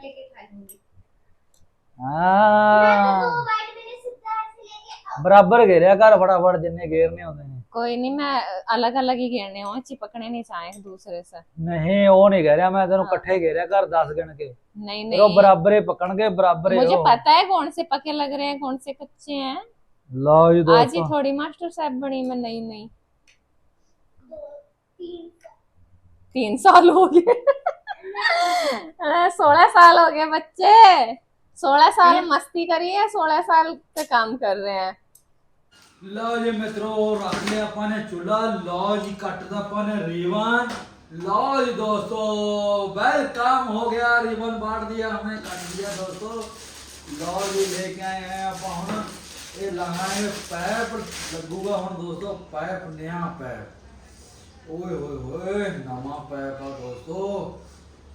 Bite लेके खा लूंगी ਹਾਂ दो बाइट मैंने सीधा ऐसे लेके ਬਰਾਬਰ ਘੇਰਿਆ ਘਰ ਫਟਾਫਟ ਜਿੰਨੇ ਘੇਰਨੇ ਹੁੰਦੇ ਨੇ कोई नहीं मैं अलग अलग ही घेरने हो चिपकने नहीं चाहे एक दूसरे से ਨਹੀਂ ਉਹ ਨਹੀਂ ਕਹਿ ਰਿਹਾ ਮੈਂ ਤੈਨੂੰ ਇਕੱਠੇ ਘੇਰਿਆ ਘਰ 10 ਗਿਣ ਕੇ नहीं ਫਿਰ ਉਹ नहीं ਬਰਾਬਰੇ ਪਕਣਗੇ ਬਰਾਬਰੇ मुझे ਉਹ पता है कौन से पके लग रहे हैं कौन से कच्चे हैं ਲਓ ਜੀ आज ही ਦੋਸਤੋ थोड़ी मास्टर साहब बनी मैं नई नई तीन तीन साल हो गए सोलह साल हो गए बच्चे सोलह साल मस्ती करी है सोलह साल का काम कर रहे हैं ਲਓ ਜੀ ਮਿੱਤਰੋ ਰੱਖ ਲਿਆ ਆਪਾਂ ਨੇ ਚੁੱਲਾ ਲਓ ਜੀ ਕੱਟਦਾ ਆਪਾਂ ਨੇ ਰੀਵਨ ਲਓ ਜੀ ਦੋਸਤੋ वेलकम हो गया रिबन बांट दिया हमने काट दिया दोस्तों ਲਓ ਜੀ ਲੈ ਕੇ ਆਏ हैं ਆਪਾਂ ਹੁਣ ਇਹ ਲਗਾਏ ਪੈਪ ਲੱਗੂਗਾ ਹੁਣ ਦੋਸਤੋ ਪੈਪ ਨਿਆ ਪੈਪ ਓਏ ਹੋਏ ਹੋਏ ਨਵਾਂ ਪੈਪ ਆ ਦੋਸਤੋ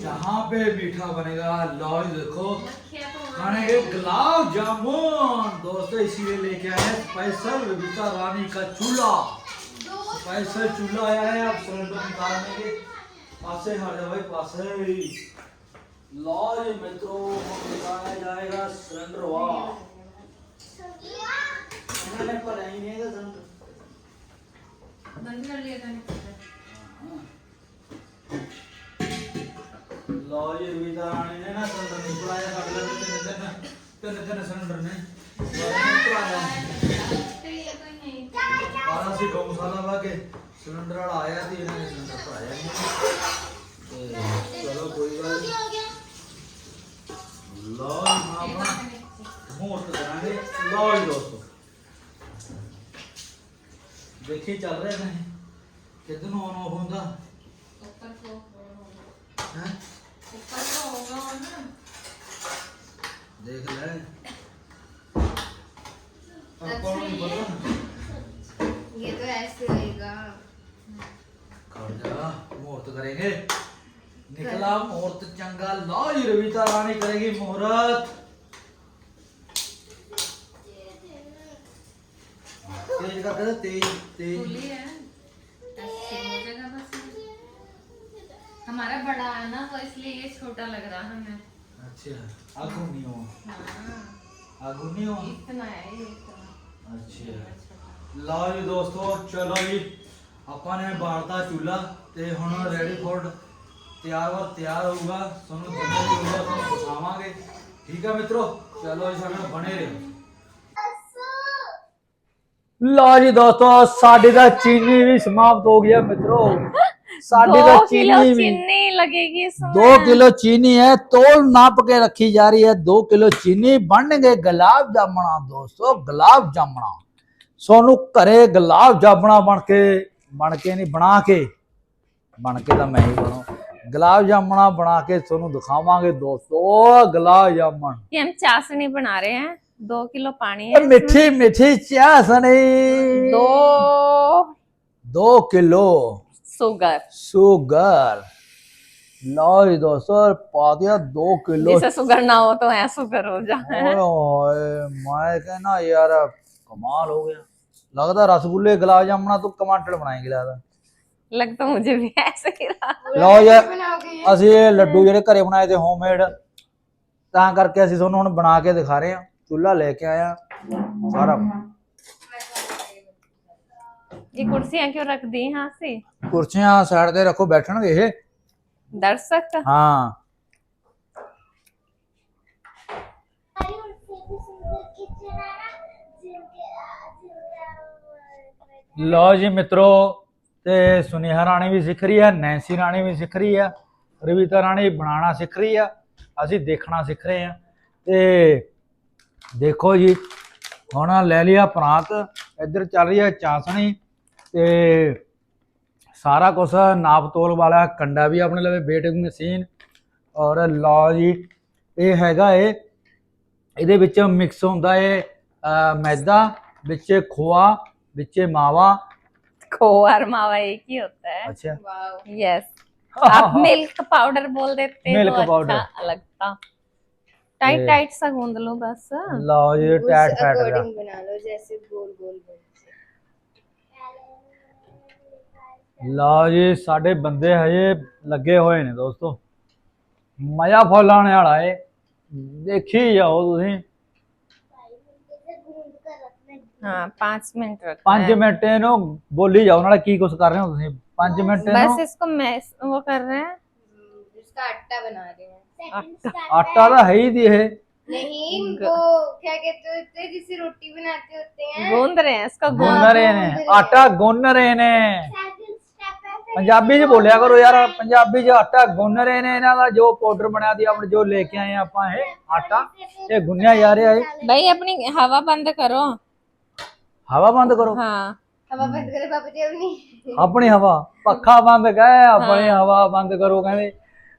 जहाँ पे मीठा बनेगा लो जी देखो खाने के गुलाब जामुन। दोस्तों इसीलिए लेके आए स्पेशल विविता रानी का चूल्हा। स्पेशल चूल्हा आया है आप सिलेंडर निकालने के पासे जाओ भाई पासे लो मित्रों निकाला जाएगा सिलेंडर वाह पर नहीं था सिलेंडर। बंद कर लिया था ਲਓ ਜੀ ਵਿਦਾਨ ਨੇ ਨਾ ਸਿਲੰਡਰ ਨਹੀਂ ਬੁਲਾਇਆ ਸਾਡੇ ਲਈ ਤਿੰਨ ਤਿੰਨ ਤਿੰਨ ਤਿੰਨ ਸਿਲੰਡਰ ਨੇ। ਬਾਰਾ ਸੀ ਗੋਮਸਾਲਾ ਵਾ ਕੇ ਸਿਲੰਡਰ ਵਾਲਾ ਆਇਆ ਤੇ ਇਹਨਾਂ ਨੇ ਸਿਲੰਡਰ ਭਰਾਇਆ ਨਹੀਂ। ਤੇ ਚਲੋ ਕੋਈ ਗੱਲ ਨਹੀਂ। ਲਓ ਹੋਰ ਤੇ ਜਾਣਗੇ ਲਓ ਦੋਸਤੋ। ਦੇਖੀ ਚੱਲ ਰਿਹਾ ਨੇ ਕਿੱਧਰ ਨੂੰ ਆਨ ਆਫ ਹੁੰਦਾ? ਉੱਪਰ ਫੋਕ ਹੈ? देख ले। हाँ, ये तो ऐसे रहेगा। जा मुहूर्त करेंगे। निकला मुहूर्त चंगा लाओ रविता रानी करेगी मुहूर्त। तेज का कर तेज तेज। हमारा बड़ा है ना वो इसलिए ये छोटा लग रहा है हमें ਅੱਛਾ ਆਗੂ ਨਹੀਂ ਹੋ हाँ ਆਗੂ ਨਹੀਂ ਹੋ इतना है ये इतना ਅੱਛਾ ਲਓ ਜੀ ਦੋਸਤੋ ਚਲੋ ਜੀ ਆਪਾਂ ਨੇ ਬਾਲਤਾ ਚੁੱਲਾ ਤੇ ਹੁਣ ਰੈਡੀ ਫੋਰ ਤਿਆਰ ਵਰ ਤਿਆਰ ਹੋਊਗਾ ਤੁਹਾਨੂੰ ਦਿਨੇ ਵੀ ਹੋਊਗਾ ਤੁਹਾਨੂੰ ਦਿਖਾਵਾਂਗੇ ਠੀਕ ਆ ਮਿੱਤਰੋ ਚਲੋ ਜੀ ਸਾਡੇ ਨਾਲ ਬਣੇ ਰਹੋ ਲਓ ਜੀ ਦੋਸਤੋ ਸਾਡੀ ਦਾ ਚੀਨੀ ਵੀ ਸਮਾਪਤ ਹੋ ਗਿਆ ਮਿੱਤਰੋ ਸਾਡੀ ਦਾ दो किलो ਚੀਨੀ ਵੀ चीनी लगेगी इसमें दो किलो चीनी है तोल नाप के रखी जा रही है दो किलो चीनी बन गए गुलाब जामुना दोस्तों गुलाब जामुना सोनू घरे गुलाब जामुना बन के बन के नहीं बना के बन के तो मैं ही बनू गुलाब जामुना बना के सोनू दिखावांगे दोस्तों गुलाब जामुन ये हम चाशनी बना रहे हैं दो किलो पानी ये है मीठी मीठी चाशनी दो दो किलो शुगर शुगर लो जी दोस्तों पा दिया दो किलो जिसे शुगर ना हो तो है शुगर हो जाए ਓਏ ਹੋਏ ਮੈਂ ਕਹਿੰਦਾ ਯਾਰ ਕਮਾਲ ਹੋ ਗਿਆ ਲੱਗਦਾ ਰਸਗੁੱਲੇ ਗੁਲਾਬ ਜਾਮਣਾ ਤੂੰ ਕਮਾਂਟਰ ਬਣਾਏਂਗੇ ਲੱਗਦਾ लग तो मुझे भी ऐसे ही रहा ਲਓ ਯਾਰ बनाओगे ਅਸੀਂ ਇਹ ਲੱਡੂ ਜਿਹੜੇ ਘਰੇ ਬਣਾਏ ਤੇ ਹੋਮਮੇਡ ਤਾਂ ਕਰਕੇ ਅਸੀਂ ਤੁਹਾਨੂੰ ਹੁਣ ਬਣਾ ਕੇ ਦਿਖਾ ਰਹੇ ਹਾਂ ਚੁੱਲ੍ਹਾ ਲੈ ਕੇ ਆਇਆ ਸਾਰਾ ये कुर्सियां क्यों रख दी यहाँ से ਕੁਰਸੀਆਂ ਸਾਈਡ ਤੇ ਰੱਖੋ ਬੈਠਣਗੇ ਇਹ दर्शक ਹਾਂ ਲਓ ਜੀ ਮਿੱਤਰੋ ਤੇ ਸੁਨੇਹਾ ਰਾਣੀ ਵੀ ਸਿੱਖ ਰਹੀ ਹੈ ਨੈਂਸੀ ਰਾਣੀ ਵੀ ਸਿੱਖ ਰਹੀ ਹੈ ਰਵੀਤਾ ਰਾਣੀ ਬਣਾਉਣਾ ਸਿੱਖ ਰਹੀ ਆ ਅਸੀਂ ਦੇਖਣਾ ਸਿੱਖ ਰਹੇ ਆ ਤੇ ਦੇਖੋ ਜੀ ਹੁਣ ਲੈ ਲਿਆ ਪ੍ਰਾਂਤ ਇੱਧਰ ਚੱਲ ਰਹੀ ਹੈ ਚਾਸਣੀ ਤੇ ਸਾਰਾ ਕੁਝ ਨਾਪ ਤੋਲ ਵਾਲਾ ਕੰਡਾ ਵੀ ਆਪਣੇ ਲਵੇ ਵੇਟਿੰਗ ਮਸ਼ੀਨ ਔਰ ਲਓ ਜੀ ਇਹ ਹੈਗਾ ਏ ਇਹਦੇ ਵਿੱਚ ਮਿਕਸ ਹੁੰਦਾ ਏ ਅਹ, ਮੈਦਾ ਵਿੱਚ ਖੋਆ ਵਿੱਚ ਮਾਵਾ खोआ और मावा एक ही होता है अच्छा वाओ यस आप मिल्क पाउडर बोल देते हो Milk अच्छा powder. लगता टाइट ये- टाइट सा गूंद लो बस ਲਓ ਜੀ ਟੈਟ ਫੈਟ ਦਾ बना लो जैसे गोल गोल गोल ਲਓ ਜੀ ਸਾਡੇ ਬੰਦੇ ਹਜੇ ਲੱਗੇ ਹੋਏ ਨੇ ਦੋਸਤੋ ਮਜ਼ਾ ਫੁੱਲ ਆਉਣੇ ਵਾਲਾ ਏ ਦੇਖੀ ਜਾਓ ਤੁਸੀਂ हाँ पाँच मिनट रख 5 ਮਿੰਟ ਇਹਨੂੰ ਬੋਲੀ ਜਾਓ ਨਾਲੇ ਕੀ ਕੁਛ ਕਰ ਰਹੇ ਹੋ ਤੁਸੀਂ 5 ਮਿੰਟ बस ਇਹਨੂੰ इसको मैश वो कर रहे हैं इसका आटा बना रहे हैं ਆਟਾ ਤਾਂ ਹੈ ਹੀ ਦੀ ਇਹ नहीं वो क्या कहते होते हैं जिसे रोटी बनाते होते हैं गूंद रहे हैं इसको ਗੁੰਨ गूंद ਰਹੇ ਨੇ ਆਟਾ ਗੁੰਨ ਰਹੇ ਨੇ ਪੰਜਾਬੀ 'ਚ ਬੋਲਿਆ ਕਰੋ ਯਾਰ ਪੰਜਾਬੀ 'ਚ ਆਟਾ ਗੁੰਨ ਰਹੇ ਨੇ ਇਹਨਾਂ ਦਾ ਜੋ ਪਾਊਡਰ ਬਣਿਆ ਦੀ ਆਪਣ ਜੋ ਲੈ ਕੇ ਆਏ ਆਪਾਂ ਇਹ ਆਟਾ ਇਹ ਗੁੰਨਿਆ ਜਾ ਰਿਹਾ ਹੈ ਭਾਈ ਆਪਣੀ ਹਵਾ ਬੰਦ ਕਰੋ। ਹਵਾ ਬੰਦ ਕਰੋ? ਹਾਂ। ਹਵਾ ਬੰਦ ਕਰੇ ਬਾਬਾ ਜੀ ਆਪਣੀ। ਆਪਣੀ ਹਵਾ ਪੱਖਾ ਬੰਦ ਕਹੇ ਆਪਣੀ ਹਵਾ ਬੰਦ ਕਰੋ ਕਹਿੰਦੇ।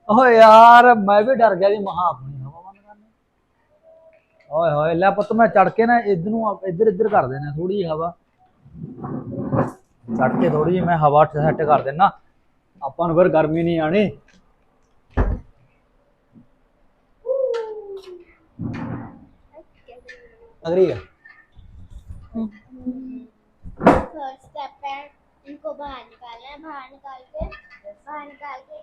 ਓ ਯਾਰ ਮੈਂ ਵੀ ਡਰ ਗਿਆ ਜੀ ਮਹਾ ਆਪਣੀ ਹਵਾ ਬੰਦ ਕਰਨੀ। ਓਏ ਹੋਏ ਲੈ ਪੁੱਤ ਮੈਂ ਚੜ ਕੇ ਨਾ ਇਧਰ ਨੂੰ ਇਧਰ ਇਧਰ ਕਰ ਦੇਣਾ ਥੋੜੀ ਹਵਾ। ਚੜ ਕੇ ਥੋੜੀ ਜਿਹੀ ਮੈਂ ਹਵਾ ਸੈੱਟ ਕਰ ਦੇਣਾ ਆਪਾਂ ਨੂੰ ਫਿਰ ਗਰਮੀ ਨਹੀਂ ਆਣੀ अग्री है फर्स्ट स्टेप है इनको बाहर निकालना है बाहर निकाल के बाहर निकाल के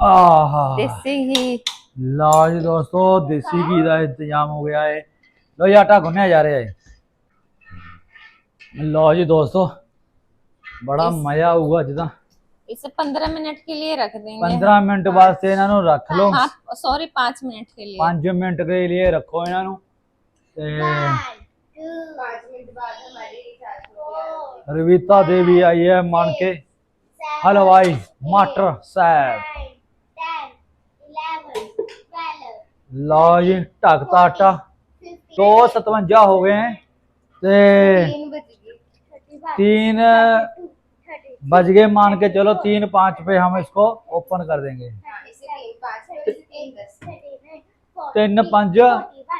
ਆਹਾ देसी घी ਲਓ ਜੀ ਦੋਸਤੋ ਦੇਸੀ ਘੀ ਦਾ ਇੰਤਜ਼ਾਮ ਹੋ ਗਿਆ ਹੈ ਲਓ ਜੀ ਆਟਾ ਗੁੰਨਿਆ ਜਾ ਰਿਹਾ ਹੈ ਲਓ ਜੀ ਦੋਸਤੋ ਬੜਾ ਮਜ਼ਾ ਆਊਗਾ ਅੱਜ ਤਾਂ इसे पंद्रह मिनट के लिए रख देंगे 15 ਮਿੰਟ ਵਾਸਤੇ ਇਹਨਾਂ ਨੂੰ ਰੱਖ ਲਓ हाँ सॉरी पाँच मिनट के लिए 5 ਮਿੰਟ ਦੇ ਲਈ ਰੱਖੋ ਇਹਨਾਂ ਨੂੰ ਤੇ पाँच मिनट बाद हमारी सास हो गया ਰਵੀਤਾ ਦੇਵੀ ਆਈ ਹੈ ਮੰਨ ਕੇ ਹਲਵਾਈ ਮਾਸਟਰ ਸਾਹਿਬ ਲਓ ਜੀ ਢੱਕਤਾ ਆਟਾ 257 ਹੋ ਗਏ ਹੈ ਤੇ तीन बज गई thirty-one, तीन thirty, बज गए मान के चलो तीन पाँच पे हम इसको ओपन कर देंगे हाँ इसे तीन पाँच है इसे तीन दस thirty-nine, forty, ਤਿੰਨ ਪੰਜ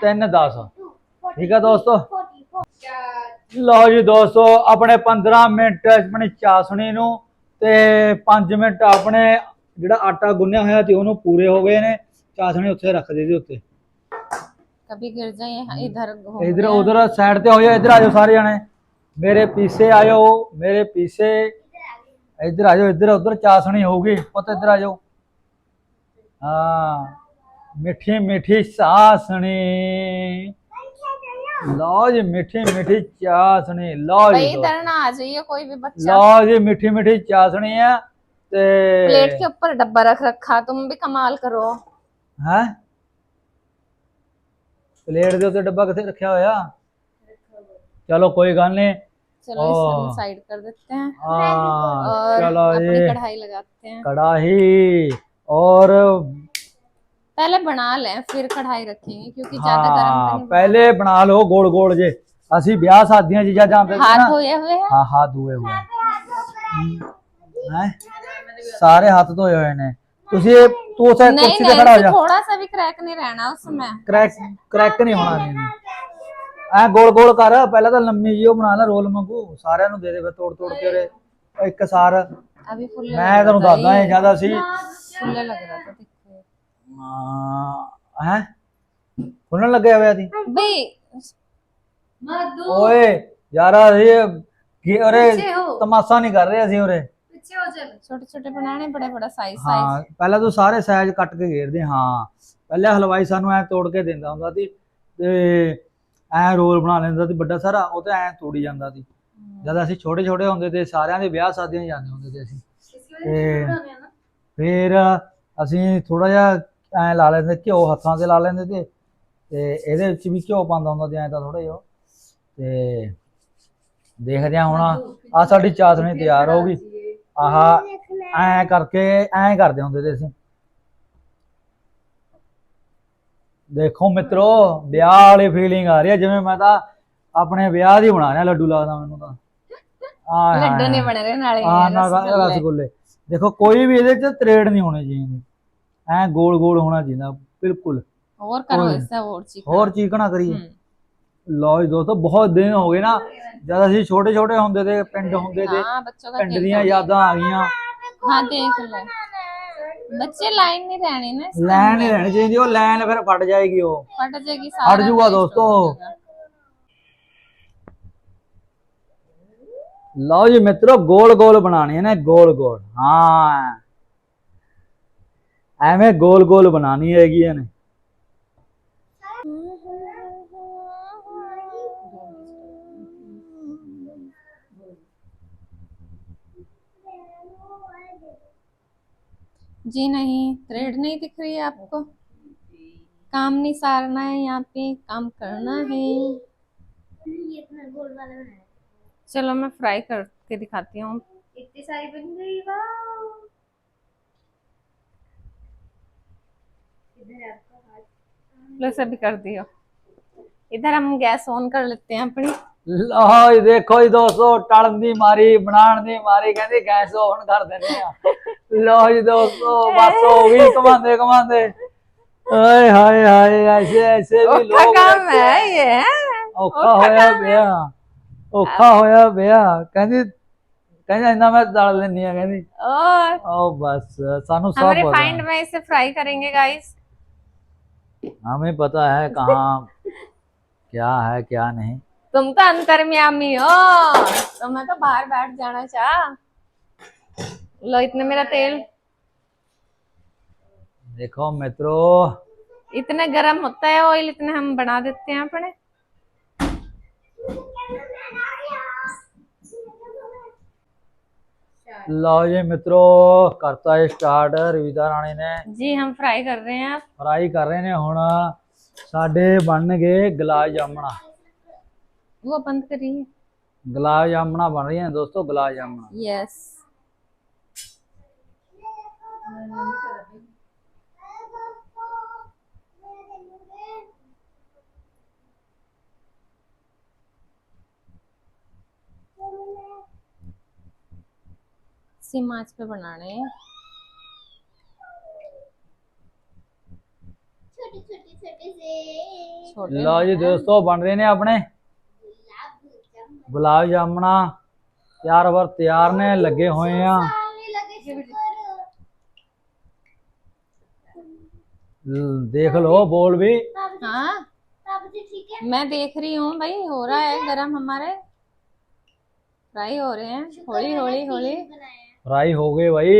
ਤਿੰਨ 10 two, ਠੀਕ ਹੈ ਦੋਸਤੋ forty-four. चार ਲਓ ਜੀ ਦੋਸਤੋ ਆਪਣੇ 15 ਮਿੰਟ ਆਪਣੀ ਚਾਸਣੀ ਨੂੰ ਤੇ 5 ਮਿੰਟ ਆਪਣੇ ਜਿਹੜਾ ਆਟਾ ਗੁੰਨਿਆ ਹੋਇਆ ਸੀ ਉਹਨੂੰ ਪੂਰੇ ਹੋ ਗਏ ਨੇ ਚਾਸਣੀ ਉੱਥੇ ਰੱਖ ਦੇ ਦੇ ਉੱਤੇ कभी गिर जाए यहाँ- इधर घूम इधर उधर साइड से हो जाओ इधर आ जाओ सारे जने मेरे पीछे आयो मेरे पीछे इधर आ जाओ इधर उधर चाशनी होगी पता इधर आ जाओ हाँ मीठी मीठी चाशनी लो जी मीठी मीठी चाशनी लो भाई जी इधर ना आ जाइए कोई भी बच्चा लो जी मीठी मीठी चाशनी है ते प्लेट के ऊपर डब्बा रख रखा तुम भी कमाल करो ਹੈ ਪਲੇਟ ਦੇ ਉੱਤੇ ਡੱਬਾ ਕਿੱਥੇ ਰੱਖਿਆ ਹੋਇਆ ਚਲੋ ਕੋਈ ਗੱਲ ਨਹੀਂ चलो इसे हम ओह। साइड कर देते हैं हाँ और चलो अपनी ये कढ़ाई लगाते हैं कढ़ाई और पहले बना लें फिर कढ़ाई रखेंगे क्योंकि ज्यादा गर्म हाँ तो नहीं पहले बना लो गोल गोल जे ਅਸੀਂ ਵਿਆਹ ਸ਼ਾਦੀਆਂ ਚੀਜ਼ਾਂ ਜਾਂਦੇ ਸੀ हाथ ਨਾ धोए हुए हैं ਹਾਂ ਹੱਥ ਧੋਏ ਹੋਏ ਹੈ ਸਾਰੇ ਹੱਥ ਧੋਏ ਹੋਏ ਨੇ ਤੁਸੀਂ ਇਹ- ਤੂੰ ਉਸੇ नहीं ਕੁਰਸੀ ਤੇ नहीं ਖੜਾ ਹੋ इससे ਜਾ थोड़ा सा भी क्रैक नहीं रहना उसमें ਕ੍ਰੈਕ ਕ੍ਰੈਕ ਨਹੀਂ ਹੋਣਾ ਨਹੀਂ ਐ ਗੋਲ ਗੋਲ ਕਰ ਪਹਿਲਾਂ ਤਾਂ ਲੰਮੀ ਜਿਹੀ ਉਹ ਬਣਾ ਲੈ ਰੋਲ ਵਾਂਗੂ ਸਾਰਿਆਂ ਨੂੰ ਦੇ ਦੇ ਫਿਰ ਤੋੜ ਤੋੜ ਕੇ ਉਹਦੇ ਉਹ ਇੱਕ ਸਾਰ अभी फुल्ले ਮੈਂ ਤੁਹਾਨੂੰ ਦੱਸਦਾ ਇਹ ਜਿਆਦਾ ਸੀ फुल्ले लग रहा था देखो ਹੈ ਖੁੱਲਣ ਲੱਗਿਆ ਹੋਇਆ ਸੀ भाई ਓਏ ਯਾਰ ਇਹ ਕੀ ਅਰੇ ਤਮਾਸ਼ਾ ਨਹੀਂ ਕਰ ਰਹੇ ਅਸੀਂ ਉਰੇ छोटे छोटे बनाने बड़े बड़ा साइज साइज ਹਾਂ ਪਹਿਲਾਂ ਤੂੰ ਸਾਰੇ ਸਾਈਜ਼ ਕੱਟ ਕੇ ਘੇਰਦੇ ਹਾਂ ਪਹਿਲਾਂ ਹਲਵਾਈ ਸਾਨੂੰ ਐ ਤੋੜ ਕੇ ਦਿੰਦਾ ਹੁੰਦਾ ਸੀ ਤੇ ਐ ਰੋਲ ਬਣਾ ਲੈਂਦਾ ਸੀ ਵੱਡਾ ਸਾਰਾ ਉਹ ਤੇ ਐ ਤੋੜੀ ਜਾਂਦਾ ਸੀ ਜਦ ਅਸੀਂ ਛੋਟੇ ਛੋਟੇ ਹੁੰਦੇ ਤੇ ਸਾਰਿਆਂ ਦੇ ਵਿਆਹ ਸ਼ਾਦੀਆਂ 'ਚ ਜਾਂਦੇ ਹੁੰਦੇ ਤੇ ਅਸੀਂ ਤੇ ਫਿਰ ਅਸੀਂ ਥੋੜਾ ਜਿਹਾ ਐ ਲਾ ਲੈਂਦੇ ਘਿਓ ਹੱਥਾਂ ਤੇ ਲਾ ਲੈਂਦੇ ਤੇ ਤੇ ਇਹਦੇ ਵਿੱਚ ਵੀ ਘਿਓ ਪਾਉਂਦਾ ਹੁੰਦਾ ਸੀ ਐ ਤਾਂ ਥੋੜਾ ਜਿਹਾ ਤੇ ਦੇਖਦੇ ਆ ਹੁਣ ਆ ਸਾਡੀ ਚਾਸਣੀ ਤਿਆਰ ਹੋ ਗਈ ਆਹਾ ਐ ਕਰਕੇ ਐ ਕਰਦੇ ਹੁੰਦੇ ਤੇ ਅਸੀਂ। ਦੇਖੋ ਮਿੱਤਰੋ ਵਿਆਹ ਵਾਲੀ ਫੀਲਿੰਗ ਆ ਰਹੀ ਹੈ ਜਿਵੇਂ ਮੈਂ ਤਾਂ ਆਪਣੇ ਵਿਆਹ ਦੀ ਬਣਾ ਰਿਹਾ ਲੱਡੂ ਲੱਗਦਾ ਮੈਨੂੰ ਤਾਂ। ਆ ਲੱਡੂ ਨਹੀਂ ਬਣ ਰਹੇ ਨਾਲੇ ਆ ਨਾ ਰਸਗੁੱਲੇ। ਦੇਖੋ ਕੋਈ ਵੀ ਇਹਦੇ ਚ ਤਰੇੜ ਨਹੀਂ ਹੋਣੀ ਚਾਹੀਦੀ। ਐ ਗੋਲ ਗੋਲ ਹੋਣਾ ਚਾਹੀਦਾ ਬਿਲਕੁਲ। ਹੋਰ ਕਰੋ ਇਸ ਹੋਰ ਹੋਰ ਚੀਕਣਾ ਕਰੀਏ। ਲਓ ਜੀ ਦੋਸਤੋ ਬਹੁਤ ਦਿਨ ਹੋ ਗਏ ਨਾ ਜਦ ਅਸੀਂ ਛੋਟੇ ਛੋਟੇ ਹੁੰਦੇ ਤੇ ਪਿੰਡ ਹੁੰਦੇ ਤੇ हाँ बच्चों का ਪਿੰਡ खेल ਦੀਆਂ तो- ਯਾਦਾਂ ਆ ਗਈਆਂ हाँ देख लो बच्चे लाइन नहीं रहनी ना इसके ਲਾਈਨ अंदर। ਰਹਿਣੀ ਚਾਹੀਦੀ ਉਹ ਲਾਈਨ ਫਿਰ ਫਟ ਜਾਏਗੀ ਉਹ फट जाएगी हट सारा जाऊगा waste दोस्तों। हो जाएगा। ਲਓ ਜੀ ਮਿੱਤਰੋ ਗੋਲ ਗੋਲ ਬਣਾਉਣੀ ਨੇ ਗੋਲ ਗੋਲ ਹਾਂ ਐਵੇਂ ਗੋਲ ਗੋਲ ਬਣਾਉਣੀ ਹੈਗੀ ਇਹਨੇ जी नहीं थ्रेड नहीं दिख रही है आपको? काम नहीं सारना है यहाँ पे काम करना है। चलो मैं फ्राई करके दिखाती हूँ। इतनी सारी बन गई इधर सभी कर दियो। इधर हम गैस ऑन कर लेते हैं अपनी। ਲਓ ਜੀ ਦੇਖੋ ਜੀ ਦੋਸਤੋ ਟਲਣ ਦੀ ਮਾਰੀ ਬਣਾਉਣ ਦੀ ਮਾਰੀ ਕਹਿੰਦੀ ਗੈਸ ਔਨ ਕਰ ਦਿੰਦੇ ਆ ਲਓ ਜੀ ਦੋਸਤੋ ਬਸ ਹੋ ਗਈ ਕਮਾਂਦੇ ਕਮਾਂਦੇ ਓਏ ਹਾਏ ਹਾਏ ਐਸੇ ਐਸੇ ਵੀ औखा ਲੋਕ काम है ये ਔਖਾ ਹੋਇਆ ਪਿਆ ਔਖਾ ਹੋਇਆ ਪਿਆ ਕਹਿੰਦੀ ਕਹਿੰਦੀ ਇੰਨਾ ਮੈਂ ਤਲ ਲੈਣੀ ਆ ਕਹਿੰਦੀ और ਉਹ ਬਸ ਸਾਨੂੰ हम सब पता रिफाइंड है में इसे फ्राई करेंगे गाइस हमें पता है कहाँ क्या है क्या नहीं तुम तो अंतर्यामी हो तो मैं तो बाहर बैठ जाना चाह लो इतने मेरा तेल देखो मित्रों इतने गर्म होता है ऑयल इतने हम बना देते हैं अपने ਲਓ ਜੀ ਮਿੱਤਰੋ ਕਰਤਾ ਹੈ ਸਟਾਰਟ ਰਵਿਤਾ ਰਾਣੀ ਨੇ जी हम फ्राई कर रहे हैं ਫਰਾਈ ਕਰ ਰਹੇ ਨੇ ਹੁਣ ਸਾਡੇ ਬਣਨਗੇ ਗੁਲਾਬ ਜਾਮਣਾ वो बंद करिए गुलाब जामुना बन रही हैं दोस्तों गुलाब जामुना यस सिम आंच पे बनाने हैं छोटे छोटे छोटे से लो जी दोस्तों बन रहे ने अपने ਗੁਲਾਬ ਜਾਮਣਾ ਤਿਆਰ ਵਰ ਤਿਆਰ ਨੇ ਲੱਗੇ ਹੋਏ ਆ सामने लगे शुक्र ਲ- ਦੇਖ ਲਓ ਬੋਲ ਵੀ हाँ बाबू जी ठीक है मैं देख रही हूँ भाई हो रहा है गरम हमारे फ्राई हो रहे हैं हौली हौली हौली बनाया ਫਰਾਈ ਹੋ ਗਏ ਭਾਈ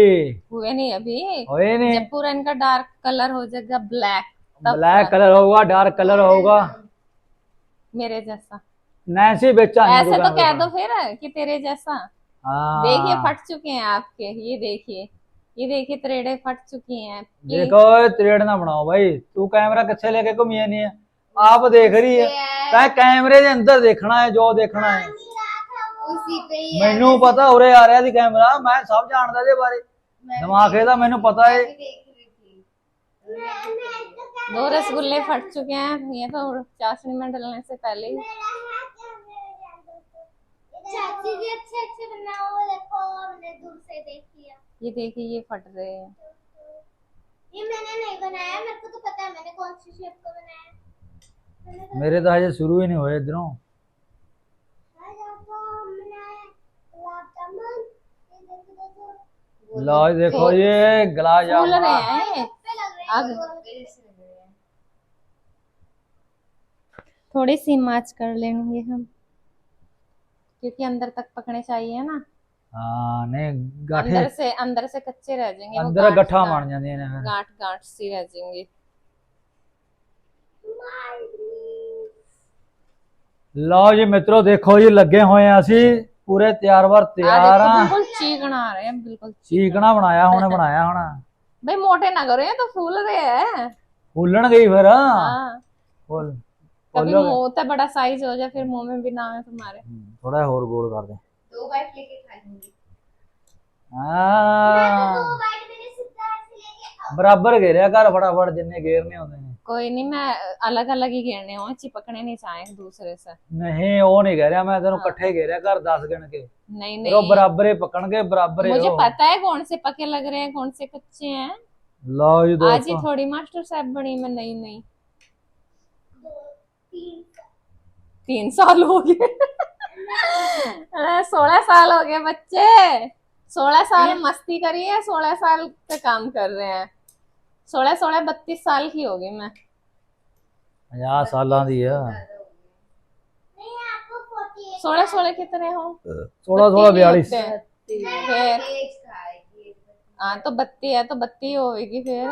हुए नहीं अभी ਹੋਏ ਨੇ जब पूरा इनका डार्क कलर हो जाएगा ब्लैक तब ब्लैक कलर होगा डार्क कलर होगा मेरे जैसा नैसी बेचा नहीं ऐसे तो दुकान कह पे। दो फिर कि तेरे जैसा हाँ देखिए फट चुके हैं आपके ये देखिए ये देखिए त्रेड़े फट चुकी हैं Please, देखो त्रेड ना बनाओ भाई तू कैमरा किथे लेके घूमी नहीं है आप देख रही है तै कैमरे ਦੇ ਅੰਦਰ ਦੇਖਣਾ ਹੈ ਜੋ ਦੇਖਣਾ ਹੈ उसी पे ही ਮੈਨੂੰ ਪਤਾ ਉਰੇ ਆ ਰਿਹਾ ਸੀ ਕੈਮਰਾ ਮੈਂ ਸਭ ਜਾਣਦਾ ਇਹਦੇ ਬਾਰੇ ਦਿਮਾਗ ਇਹਦਾ ਮੈਨੂੰ ਪਤਾ ਹੈ देख रही थी दो रसगुल्ले फट चुके हैं ये तो चाशनी में डलने से पहले ही चाची जी अच्छे अच्छे बनाओ देखो हमने दूर से देख लिया ये देखिए ये फट रहे हैं। ये मैंने नहीं बनाया मेरे को तो पता है मैंने कौन सी शेप का बनाया। मेरे तो आज शुरू ही नहीं हुए इधरों। लो तो देखो ये गला जाम फूल रहे हैं। आग थोड़ी सी माच कर लेंगे हम। क्योंकि अंदर तक पकने चाहिए ना ਹਾਂ ਨੇ ਗਾਠੇ अंदर से अंदर से कच्चे रह जाएंगे वो ਅੰਦਰ गांठ- ਗੱਠਾ गांठ- ਬਣ ਜਾਂਦੀਆਂ ਨੇ ਫਿਰ गांठ गांठ सी रह जाएंगी ਲਓ ਜੀ ਮਿੱਤਰੋ ਦੇਖੋ ਜੀ ਲੱਗੇ ਹੋਏ ਆ ਅਸੀਂ ਪੂਰੇ ਤਿਆਰ ਵਰ आ ਤਿਆਰ देखो, ਆ बिल्कुल चीकना आ रहे हैं बिल्कुल ਚੀਕਣਾ ਬਣਾਇਆ ਹੁਣ ਬਣਾਇਆ ਹੁਣ भाई मोटे ना करो ये तो फूल रहे हैं ਫੁੱਲਣ ਗਈ ਫਿਰ हाँ ਫੁੱਲ कभी फूलोगे? मुंह तो बड़ा साइज हो जाए फिर मुंह में भी ना आए तुम्हारे ਥੋੜਾ ਹੋਰ ਗੋਲ ਕਰ ਦੇ दो बाइट लेके खा लूंगी ਹਾਂ तो वाइट मैंने सीधा ऐसे लेके ਬਰਾਬਰ ਘੇਰਿਆ ਕਰ ਫਟਾਫਟ ਜਿੰਨੇ ਘੇਰਨੇ ਹੁੰਦੇ ਨੇ कोई नहीं मैं अलग अलग ही घेरने हो चिपकने नहीं चाहे एक दूसरे से ਨਹੀਂ ਉਹ ਨਹੀਂ ਕਹਿ ਰਿਹਾ ਮੈਂ ਤੈਨੂੰ ਇਕੱਠੇ ਘੇਰਿਆ ਕਰ 10 ਗਿਣ ਕੇ नहीं ਫਿਰ ਉਹ नहीं ਬਰਾਬਰੇ ਪਕਣਗੇ ਬਰਾਬਰੇ मुझे ਉਹ। पता है कौन से पके लग रहे हैं कौन से कच्चे हैं ਲਓ ਜੀ आज ही ਦੋਸਤੋ थोड़ी मास्टर साहब बनी मैं नहीं नहीं दो तीन तीन साल हो गए सोलह साल हो गए बच्चे सोलह साल मस्ती करी है सोलह साल पे काम कर रहे हैं सोलह सोलह बत्तीस साल की हो गई मैं 50 ਸਾਲਾਂ ਦੀ ਆ नहीं आपको फोर्टी एट सोलह सोलह कितने हो 16 16 42 फिर तेज खाएगी हाँ तो बत्ती है तो बत्ती होगी फिर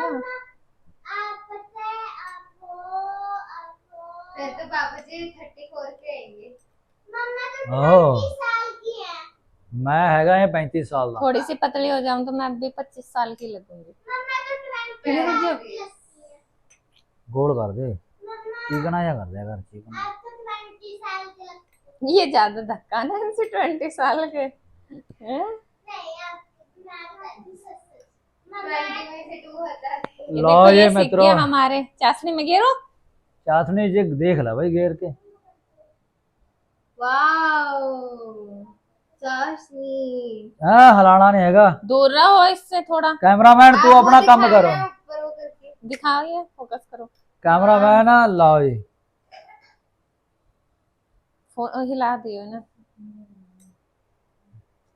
फिर तो बाबा जी थर्टी फोर के आएंगे मम्मा तो ਓ तीस साल की है ਮੈਂ ਹੈਗਾ ਇਹ 35 ਸਾਲ ਦਾ थोड़ी सी पतली हो जाऊं तो मैं अब भी पच्चीस साल की लगूंगी मम्मा तो ट्वेंटी फिर रुक जाओ। की है ਗੋਲ ਕਰ ਦੇ मम्मा ਚੀਕਣਾ ਜਿਹਾ कर ਦਿਆ कर ਚੀਕਣਾ आप तो ट्वेंटी साल के लगते ये ज्यादा धक्का ना इनसे ट्वेंटी साल के हैं? नहीं आप मैं ट्वेंटी सच मम्मा ट्वेंटी में से टू हटा देंगे ये लो देखो ये ये सीख मित्रों। गया हमारे चाशनी में गिरो चाशनी जे देख ला भाई घेर के। हाँ हलाना नहीं हैगा। दूर रहो इससे थोड़ा। कैमरामैन तू अपना काम करो। दिखाओ ये फोकस करो। कैमरामैन लाओ ये हिला दियो ना।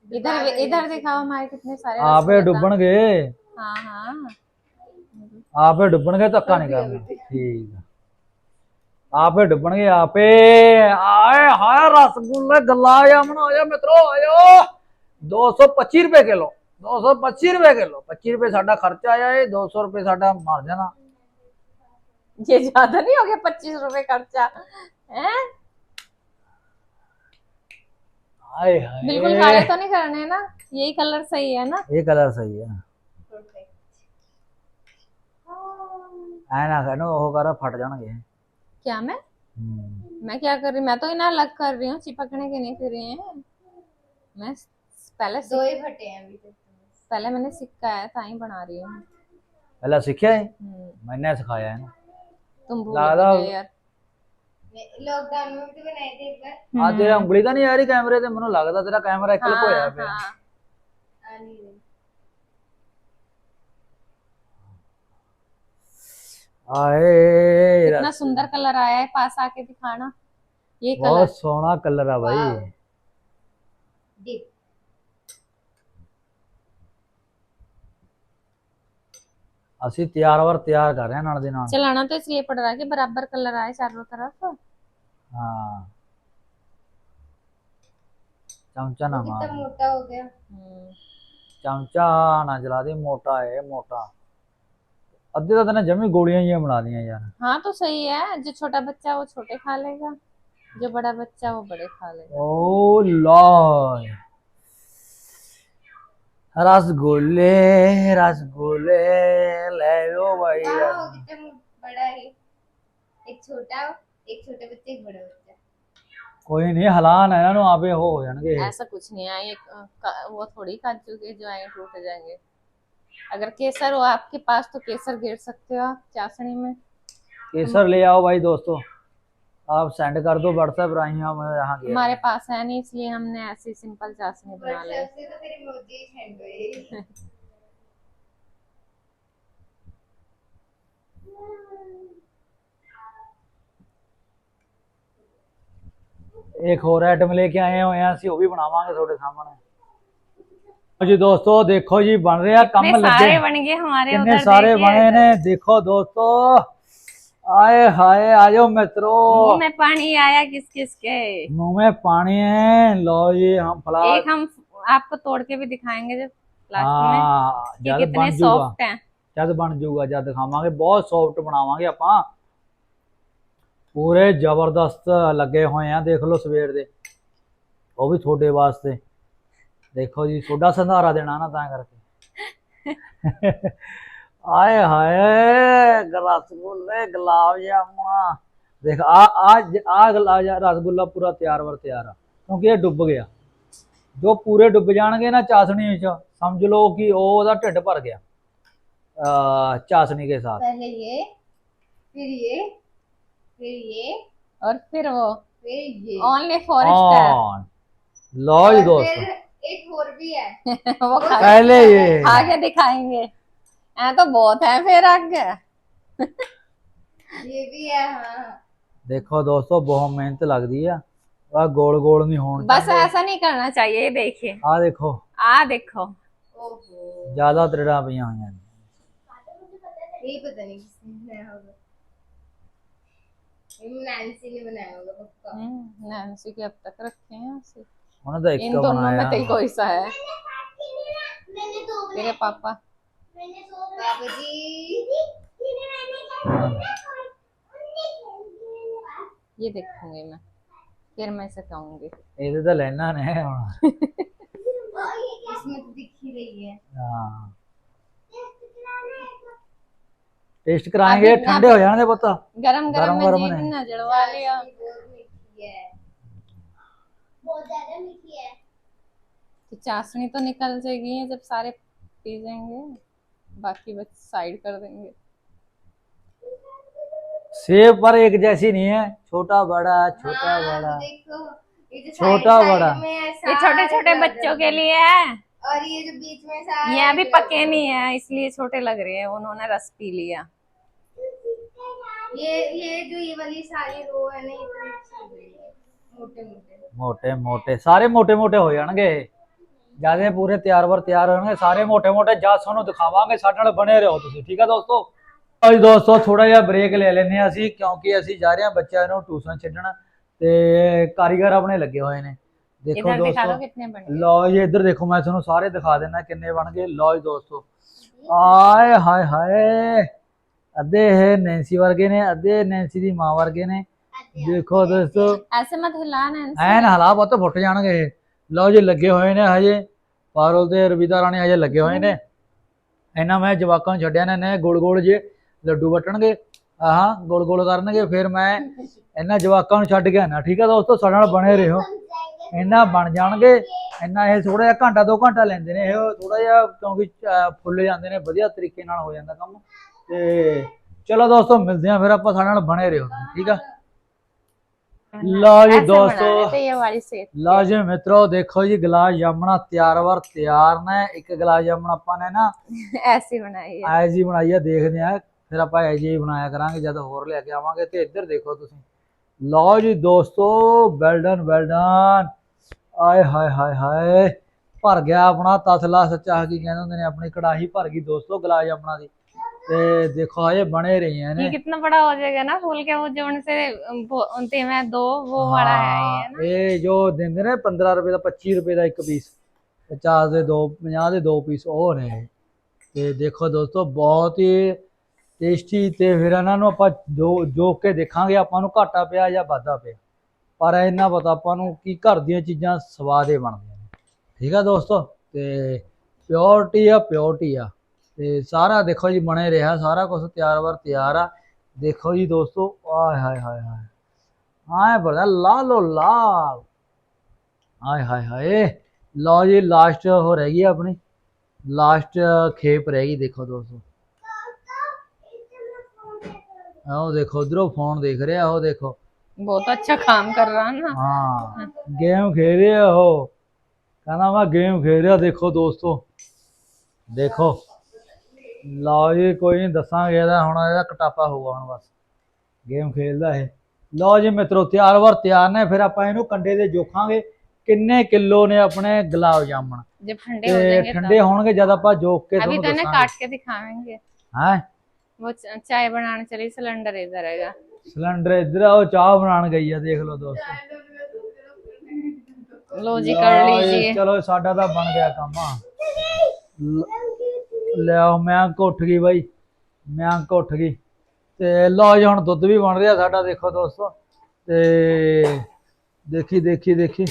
इधर इधर दिखाओ हमारे कितने सारे आपे डुबण गए? हाँ हाँ। आपे डुबण गए तो अक्का नहीं करना। ठीक है। ਆਪੇ ਡੁੱਬਣਗੇ ਆਪੇ ਆਏ ਹਾਏ ਰਸਗੁੱਲੇ ਗੱਲਾ ਜਾਮਣ ਆਇਆ ਮਿੱਤਰੋ ਆਇਓ 225 ਰੁਪਏ ਕਿਲੋ 225 ਰੁਪਏ ਕਿਲੋ 25 ਰੁਪਏ ਸਾਡਾ ਖਰਚਾ ਆਇਆ ਇਹ 200 ਰੁਪਏ ਸਾਡਾ ਮਰ ਜਾਣਾ ये ज्यादा नहीं हो गया पच्चीस रुपए खर्चा हैं ਆਏ ਹਾਏ बिल्कुल काले तो नहीं करने ना यही कलर सही है ना ਇਹ ਕਲਰ ਸਹੀ ਆ ਐ ਨਾ ਕਹਿ ਉਹ ਕਰ ਫਟ ਜਾਣਗੇ क्या मैं ਹੂੰ। मैं क्या कर रही मैं तो इन्हें अलग कर रही हूँ चिपकने के नहीं फिर रही हैं मैं पहले दो सीख- ही फटे हैं अभी तक पहले मैंने सिक्का है ताई बना रही हूँ ਪਹਿਲਾਂ ਸਿੱਖਿਆ ਹੈ हम्म, ਮੈਨੇ ਸਿਖਾਇਆ ਇਹਨੂੰ तुम भूल लादा- गए यार लॉकडाउन में भी तो बनाए थे एक बार ਆ ਤੇਰਾ ਉਂਗਲੀ ਤਾਂ ਨਹੀਂ ਆ ਰਹੀ ਕੈਮਰੇ ਤੇ ਮੈਨੂੰ ਲੱਗਦਾ ਤੇਰਾ ਕੈਮਰਾ ਇੱਕ ਲੁਕੋਇਆ हाँ, ਪਿਆ हाँ। आ नहीं रही ਆਏ कितना सुंदर कलर आया है पास आके दिखाना ये कलर ਬਹੁਤ ਸੋਹਣਾ ਕਲਰ ਆ ਬਾਈ वाह। डिप ਅਸੀਂ ਤਿਆਰ ਵਰ ਤਿਆਰ ਕਰ ਰਹੇ ਹਾਂ ਨਾਲ ਦੇ ਨਾਲ चलाना तो इसलिए पड़ रहा है कि बराबर कलर आए चारों तरफ ਹਾਂ ਚਮਚਾ ਨਾ कितना ਮਾਰ मोटा हो गया हम्म, ਚਮਚਾ ਨਾ ਚਲਾ ਦੇ ਮੋਟਾ ਹੈ ਮੋਟਾ ਅੱਧੇ ਤਾਂ ਤੈਨੇ ਜਮੀ ਗੋਲੀਆਂ ਜੀਆਂ ਬਣਾ ਦੀਆਂ ਯਾਰ हाँ तो सही है जो छोटा बच्चा वो छोटे खा लेगा जो बड़ा बच्चा वो बड़े खा लेगा ਓ ਲॉर्ड ਰਸਗੁੱਲੇ ਰਸਗੁੱਲੇ ਲੈ ਲੋ ਭਾਈ हाँ, रस- एकदम बड़ा है एक छोटा एक छोटे बच्चे एक बड़ा बच्चा ਕੋਈ ਨਹੀਂ ਹਲਾਨ ਇਹਨਾਂ ਨੂੰ ਆਪੇ ਉਹ ਹੋ ਜਾਣਗੇ ऐसा कुछ नहीं है ये अ, का- वो थोड़ी खा चुके जो आए टूट जाएंगे अगर केसर हो आपके पास तो केसर घेर सकते हो आप चाशनी में। केसर ले आओ भाई दोस्तों। आप सेंड कर दो व्हाट्सएप राही हमारे पास है नहीं इसलिए हमने ऐसी सिंपल चाशनी बना ली। एक और आइटम लेके आए हो यहाँ से वो भी बनावांगे थोड़े सामने। ਹੋਏ ਆ ਅਸੀਂ ਉਹ ਵੀ ਬਣਾਵਾਂਗੇ ਤੁਹਾਡੇ ਸਾਹਮਣੇ ਜੀ ਦੋਸਤੋ ਦੇਖੋ ਜੀ ਬਣ ਰਿਹਾ ਕੰਮ कितने ਲੱਗੇ सारे बन गए हमारे ਕਿੰਨੇ उधर ਸਾਰੇ देखिए। ਬਣੇ ਨੇ ਦੇਖੋ ਦੋਸਤੋ ਆਏ ਹਾਏ ਆਜੋ ਮਿੱਤਰੋ मुंह में पानी आया किस किस के मुंह में पानी है लो जी हम फला एक हम आपको तोड़ के भी दिखाएंगे जब लास्ट में ਹਾਂ कि ਜਦ कितने ਬਣ ਜਾਊਗਾ सॉफ्ट हैं ਜਦ ਬਣ ਜਾਊਗਾ ਜਦ ਦਿਖਾਵਾਂਗੇ ਬਹੁਤ ਸੌਫਟ ਬਣਾਵਾਂਗੇ ਆਪਾਂ ਪੂਰੇ ਜ਼ਬਰਦਸਤ ਲੱਗੇ ਹੋਏ ਆ ਦੇਖ ਲਓ ਸਵੇਰ ਦੇ ਉਹ ਵੀ ਤੁਹਾਡੇ ਵਾਸਤੇ ਦੇਖੋ ਜੀ ਤੁਹਾਡਾ ਸੰਧਾਰਾ ਦੇਣਾ ਨਾ ਤਾਂ ਕਰਕੇ ਆਏ ਹਾਏ ਰਸਗੁੱਲੇ ਗੁਲਾਬ ਜਾਮੁਨਾ ਦੇਖ ਆ ਆ ਆ ਗੁਲਾਬ ਜਾ- ਰਸਗੁੱਲਾ ਪੂਰਾ ਤਿਆਰ ਵਰ ਤਿਆਰ ਆ ਕਿਉਂਕਿ ਇਹ ਡੁੱਬ ਗਿਆ ਜੋ ਪੂਰੇ ਡੁੱਬ ਜਾਣਗੇ ਨਾ ਚਾਸਣੀ ਵਿੱਚ ਸਮਝ ਲਓ ਕਿ ਉਹ ਉਹਦਾ ਢਿੱਡ ਭਰ ਗਿਆ ਅ ਚਾਸਣੀ ਕੇ ਸਾਥ पहले ये फिर ये फिर ये और फिर वो फिर ये ओनली फॉरेस्टर ऑन लो जी और दोस्तों फिर एक और भी है। वो पहले ये। आगे दिखाएँगे। ऐ तो बहुत है फिर आगे। ये भी है हाँ। देखो दोस्तों बहुत मेहनत लग रही है। आ गोल गोल नहीं होना बस ऐसा नहीं करना चाहिए ये देखिए। आ देखो। आ देखो। ज़्यादा त्रिड़ा भी आ गया ये पता नहीं किसने होगा। नैन्सी ने बनाया होगा पक्का। हम्म, नैन्सी के अब तक रखे हैं उसे। उन्होंने तो एक इन दोनों में तो कोई सा है। मेरे पापा। ये देखूँगी मैं। फिर मैं इसे कहूँगी ये तो लेना नहीं है इसमें तो दिख ही रही है। हाँ। टेस्ट कराएँगे ठंडे हो जाने दे पता तो। गरम गरम, गरम में जीतना जड़वा लिया। बहुत मीठी बहुत ज़्यादा मीठी है। तो चाशनी तो निकल जाएगी जब सारे पी जाएँगे बाकी बच साइड कर देंगे। सेब पर एक जैसी नहीं है छोटा बड़ा छोटा हाँ, बड़ा। देखो छोटा बड़ा। ये छोटे छोटे बच्चों के लिए है। और ये जो बीच में सारे ये अभी पके नहीं है इसलिए छोटे लग रहे हैं उन्होंने रस पी लिया। ये ये जो ये वाली सारी रो है ना ਮੋਟੇ ਮੋਟੇ ਸਾਰੇ ਮੋਟੇ ਮੋਟੇ ਹੋ ਜਾਣਗੇ। ਜ਼ਿਆਦਾ ਪੂਰੇ ਤਿਆਰ ਵਰ ਤਿਆਰ ਹੋਣਗੇ ਸਾਰੇ ਮੋਟੇ ਮੋਟੇ ਜਾ ਤੁਹਾਨੂੰ ਦਿਖਾਵਾਂਗੇ ਸਾਡੇ ਨਾਲ ਬਣੇ ਰਹੋ ਤੁਸੀਂ ਠੀਕ ਆ ਦੋਸਤੋ? ਅੱਜ ਦੋਸਤੋ ਥੋੜਾ ਜਿਹਾ ਬ੍ਰੇਕ ਲੈ ਲੈਨੇ ਆ ਅਸੀਂ ਕਿਉਂਕਿ ਅਸੀਂ ਜਾ ਰਹੇ ਹਾਂ ਬੱਚਿਆਂ ਨੂੰ ਟਿਊਸ਼ਨ ਛੱਡਣ ਤੇ ਕਾਰੀਗਰ ਆਪਣੇ ਲੱਗੇ ਹੋਏ ਨੇ। ਦੇਖੋ ਦੋਸਤੋ ਲਓ ਜੀ ਇੱਧਰ ਦੇਖੋ ਮੈਂ ਤੁਹਾਨੂੰ ਸਾਰੇ ਦਿਖਾ ਦਿੰਦਾ ਕਿੰਨੇ ਬਣ ਗਏ। ਲਓ ਜੀ ਦੋਸਤੋ ਆਏ ਹਾਏ ਹਾਏ ਅੱਧੇ ਇਹ ਨੈਂਸੀ ਵਰਗੇ ਨੇ ਅੱਧੇ ਨੈਂਸੀ ਦੀ ਮਾਂ ਵਰਗੇ ਨੇ। ਦੇਖੋ ਦੋਸਤੋ ऐसे मत हिलाना इनसे। ਐਨ ਹਲਾ ਬਹੁਤ ਫੁੱਟ ਜਾਣਗੇ ਇਹ। ਲਓ ਜੀ ਲੱਗੇ ਹੋਏ ਨੇ ਹਜੇ ਪਾਰਲ ਤੇ ਰਵਿਤਾ ਰਾਣੀ ਹਜੇ ਲੱਗੇ ਹੋਏ ਨੇ ਇਹਨਾਂ ਮੈਂ ਜਵਾਕਾਂ ਨੂੰ ਛੱਡਿਆ ਨੇ ਨੇ ਗੋਲ ਗੋਲ ਜੇ ਲੱਡੂ ਵਟਣਗੇ ਆਹਾਂ ਗੋਲ ਗੋਲ ਕਰਨਗੇ ਫਿਰ ਮੈਂ ਇਹਨਾਂ ਜਵਾਕਾਂ ਨੂੰ ਛੱਡ ਕੇ ਆਣਾ ਠੀਕ ਆ ਦੋਸਤੋ ਸਾਡੇ ਨਾਲ ਬਣੇ ਰਹੋ ਇਹਨਾਂ ਬਣ ਜਾਣਗੇ ਇਹਨਾਂ ਇਹ ਥੋੜਾ ਜਿਹਾ ਘੰਟਾ ਦੋ ਘੰਟਾ ਲੈਂਦੇ ਨੇ ਇਹ ਥੋੜਾ ਜਿਹਾ ਕਿਉਂਕਿ ਅਹ, ਫੁੱਲ ਜਾਂਦੇ ਨੇ ਵਧੀਆ ਤਰੀਕੇ ਨਾਲ ਹੋ ਜਾਂਦਾ ਕੰਮ ਤੇ ਚਲੋ ਦੋਸਤੋ ਮਿਲਦੇ ਆ ਫਿਰ ਆਪਾਂ ਸਾਡੇ ਨਾਲ ਬਣੇ ਰਹੋ ਠੀਕ ਆ ਲਓ ਜੀ ऐसे ਦੋਸਤੋ बनाने थे ये वाली से ਲਓ ਜੀ ਮਿੱਤਰੋ ਦੇਖੋ ਜੀ ਗੁਲਾਬ ਜਾਮਣਾ ਤਿਆਰ ਵਰ ਤਿਆਰ ਨੇ ਇੱਕ ਗੁਲਾਬ ਜਾਮਣ ਆਪਾਂ ਨੇ ਨਾ ऐसी बनाई है ਐਜ ਹੀ ਬਣਾਈ ਆ ਦੇਖਦੇ ਆ ਫਿਰ ਆਪਾਂ ਐਜ ਹੀ ਬਣਾਇਆ ਕਰਾਂਗੇ ਜਦ ਹੋਰ ਲੈ ਕੇ ਆਵਾਂਗੇ ਤੇ ਇੱਧਰ ਦੇਖੋ ਤੁਸੀਂ ਲਓ ਜੀ ਦੋਸਤੋ ਵੈਲਡਨ ਵੈਲਡਨ ਆਏ ਹਾਏ ਹਾਏ ਹਾਏ ਭਰ ਗਿਆ ਆਪਣਾ ਤਸਲਾ ਸੱਚਾ ਕੀ ਕਹਿੰਦੇ ਹੁੰਦੇ ਨੇ ਆਪਣੀ ਕੜਾਹੀ ਭਰ ਗਈ ਦੋਸਤੋ ਗੁਲਾਬ ਜਾਮਣਾ ਦੀ ਤੇ ਦੇਖੋ ਹਜੇ ਬਣੇ ਰਹੀਆਂ ये ਨੇ कितना बड़ा हो जाएगा ना फूल के वो जो उनसे उनते में दो वो वाला है ये ਹਾਂ, ਇਹ ਜੋ ਦਿੰਦੇ ਨੇ 15 ਰੁਪਏ ਦਾ 25 ਰੁਪਏ ਦਾ ਇੱਕ ਪੀਸ 50 ਦੇ ਦੋ 50 ਦੇ ਦੋ ਪੀਸ ਉਹ ਨੇ ਇਹ। ਤੇ ਦੇਖੋ ਦੋਸਤੋ ਬਹੁਤ ਹੀ ਟੇਸਟੀ ਤੇ ਫਿਰ ਇਹਨਾਂ ਨੂੰ ਆਪਾਂ ਜੋ ਜੋ ਕੇ ਦੇਖਾਂਗੇ ਆਪਾਂ ਨੂੰ ਘਾਟਾ ਪਿਆ ਜਾਂ ਵਾਧਾ ਪਿਆ ਪਰ ਇੰਨਾ ਪਤਾ ਆਪਾਂ ਨੂੰ ਕਿ ਘਰ ਦੀਆਂ ਚੀਜ਼ਾਂ ਸਵਾਦ ਹੀ ਬਣਦੀਆਂ ਨੇ ਠੀਕ ਆ ਦੋਸਤੋ ਤੇ ਪਿਓਰਟੀ ਆ ਪਿਓਰਟੀ ਆ ਤੇ ਸਾਰਾ ਦੇਖੋ ਜੀ ਬਣੇ ਰਿਹਾ ਸਾਰਾ ਕੁਝ ਤਿਆਰ ਵਰ ਤਿਆਰ ਆ। ਦੇਖੋ ਜੀ ਦੋਸਤੋ ਆਏ ਹਾਏ ਹਾਏ ਹਾਏ। ਆਏ ਬੜਾ ਲਾਲੋ ਲਾਲ। ਆਏ ਹਾਏ ਹਾਏ। ਲਓ ਜੀ ਲਾਸਟ ਹੋ ਰਹੀ ਹੈ ਆਪਣੀ। ਲਾਸਟ ਖੇਪ ਰਹਿ ਗਈ ਦੇਖੋ ਦੋਸਤੋ। ਆਹ ਦੇਖੋ ਉਧਰੋਂ ਫੋਨ ਦੇਖ ਰਿਹਾ ਉਹ ਦੇਖੋ। ਬਹੁਤ ਅੱਛਾ ਕੰਮ ਕਰ ਰਹਾ ਨਾ। ਹਾਂ ਗੇਮ ਖੇਲ ਰਿਹਾ ਉਹ। ਕਹਿੰਦਾ ਮੈਂ ਗੇਮ ਖੇਲ ਰਿਹਾ ਦੇਖੋ ਦੋਸਤੋ। ਦੇਖੋ। ਲਓ ਜੀ ਕੋਈ ਨਹੀਂ ਦੱਸਾਂਗੇ ਇਹਦਾ ਹੁਣ ਇਹਦਾ ਕਟਾਪਾ ਹੋਊਗਾ ਹੁਣ ਬਸ। ਗੇਮ ਖੇਲਦਾ ਇਹ। ਲਓ ਜੀ ਮਿੱਤਰੋ ਤਿਆਰ ਵਰ ਤਿਆਰ ਨੇ ਫਿਰ ਆਪਾਂ ਇਹਨੂੰ ਕੰਡੇ ਦੇ ਜੋਖਾਂਗੇ। ਕਿੰਨੇ ਕਿਲੋ ਨੇ ਆਪਣੇ ਗੁਲਾਬ ਜਾਮਣ? ਜੇ ਠੰਡੇ ਹੋਣਗੇ ਜਦ ਆਪਾਂ ਜੋਖ ਕੇ ਤੁਹਾਨੂੰ ਦੱਸਾਂਗੇ ਅਭੀ ਤਾਂ ਕੱਟ ਕੇ ਦਿਖਾਵਾਂਗੇ। ਹਾਂ? ਉਹ ਚਾਹ ਬਣਾਉਣ ਚਲੀ ਸਿਲੰਡਰ ਇਧਰ ਹੈਗਾ। ਸਿਲੰਡਰ ਇਧਰ ਉਹ ਚਾਹ ਬਣਾਉਣ ਗਈ ਆ ਦੇਖ ਲਓ ਦੋਸਤੋ। ਲੋ ਜੀ ਕਰ ਲੀਜੀ ਚਲੋ ਸਾਡਾ ਤਾਂ ਬਣ ਗਿਆ ਕੰਮ। ਆ ਲਿਆ ਮੈਂ ਉੱਠ ਗਈ ਬਾਈ। ਮੈਂ ਉੱਠ ਗਈ। ਤੇ ਲਓ ਜੀ ਹੁਣ ਦੁੱਧ ਵੀ ਬਣ ਰਿਹਾ ਸਾਡਾ ਦੇਖੋ ਦੋਸਤੋ। ਤੇ ਦੇਖੀ ਦੇਖੀ ਦੇਖੀ।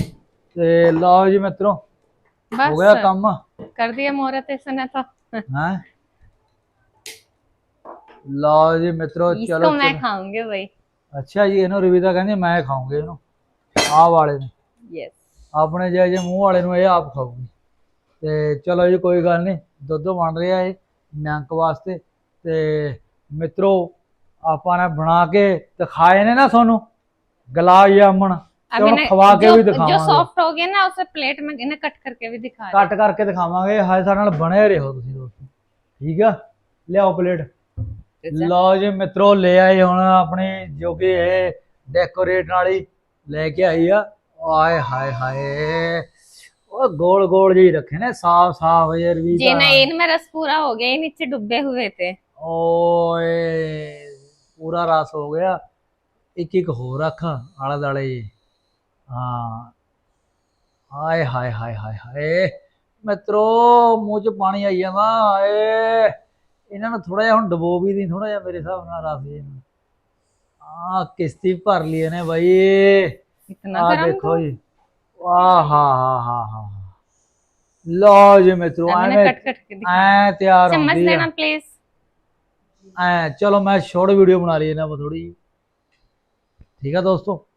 ਤੇ ਲਓ ਜੀ ਮਿੱਤਰੋ ਹੋ ਗਿਆ ਕੰਮ। ਕਰ ਦਿਆ ਮੋਹਰਤ ਇਸਨੇ ਤਾਂ ਹਾਂ? ਲਓ ਜੀ ਮਿੱਤਰੋ ਚਲੋ ਇਸਕੋ ਮੈਂ ਖਾਉਂਗੇ ਬਈ। ਅੱਛਾ ਜੀ ਇਹਨੂੰ ਰਵਿਤਾ ਕਹਿੰਦੀ ਮੈਂ ਖਾਉਂਗੇ ਇਹਨੂੰ। ਆਹ ਵਾਲੇ ਨੂੰ। ਯੈਸ ਆਪਣੇ ਜੇ ਜੇ ਮੂੰਹ ਵਾਲੇ ਨੂੰ ਇਹ ਆਪ ਖਾਉਂਗੀ ਤੇ ਚਲੋ ਜੀ ਕੋਈ ਗੱਲ ਨਹੀਂ। ਦੁੱਧ ਬਣ ਰਿਹਾ ਹੈ ਨਿਆਂਕ ਵਾਸਤੇ ਤੇ ਮਿੱਤਰੋ ਆਪਾਂ ਨੇ ਬਣਾ ਕੇ ਦਿਖਾਏ ਨੇ ਨਾ ਤੁਹਾਨੂੰ ਗਲਾ ਜਾਮਣ। ਤੇ ਖਵਾ ਕੇ ਵੀ ਦਿਖਾਵਾਂਗੇ। ਜੋ ਸੌਫਟ ਹੋ ਗਿਆ ਨਾ ਉਸੇ ਪਲੇਟ ਮੈਂ ਇਹਨੇ ਕੱਟ ਕਰਕੇ ਵੀ ਦਿਖਾ ਕੱਟ ਕਰਕੇ ਦਿਖਾਵਾਂਗੇ। ਹਾਏ ਸਾਡੇ ਨਾਲ ਬਣੇ ਰਹੋ ਤੁਸੀਂ ਦੋਸਤੋ ਠੀਕ ਆ? ਲਿਆਓ ਪਲੇਟ ਲਓ ਜੀ ਮਿੱਤਰੋ ਲੈ ਆਏ ਹੁਣ ਆਪਣੇ ਜੋ ਕਿ ਇਹ ਡੈਕੋਰੇਟ ਵਾਲੀ ਲੈ ਕੇ ਆਈ ਆ। ਆਏ ਹਾਏ ਹਾਏ। ਉਹ ਗੋਲ ਗੋਲ ਜਿਹੀ ਰੱਖੇ ਨੇ ਸਾਫ ਸਾਫ ਯਾਰ ਵੀ जी नहीं इनमें रस पूरा हो गया ये नीचे डूबे हुए थे ਓਏ ਪੂਰਾ ਰਸ ਹੋ ਗਿਆ ਇੱਕ ਇੱਕ ਹੋਰ ਰੱਖ ਆਲੇ ਦਾਲੇ ਜੀ ਹਾਂ ਹਾਏ ਹਾਏ ਹਾਏ ਹਾਏ ਹਾਏ ਮਿੱਤਰੋ ਮੂੰਹ ਚ ਪਾਣੀ ਆਈ ਜਾਂਦਾ ਹਾਏ ਇਹਨਾਂ ਨੂੰ ਥੋੜਾ ਜਿਹਾ ਹੁਣ ਡਬੋ ਵੀ ਦੀ ਥੋੜਾ ਜਿਹਾ ਮੇਰੇ ਹਿਸਾਬ ਨਾਲ ਰਸ ਜੀ ਆ ਕਿਸ਼ਤੀ ਭਰ ਲਈ ਇਹਨੇ ਬਾਈ इतना ਆ गरम ਦੇਖੋ ਜੀ चलो मैं शोर्ट वीडियो बना ली थोड़ी। ठीक है दोस्तों?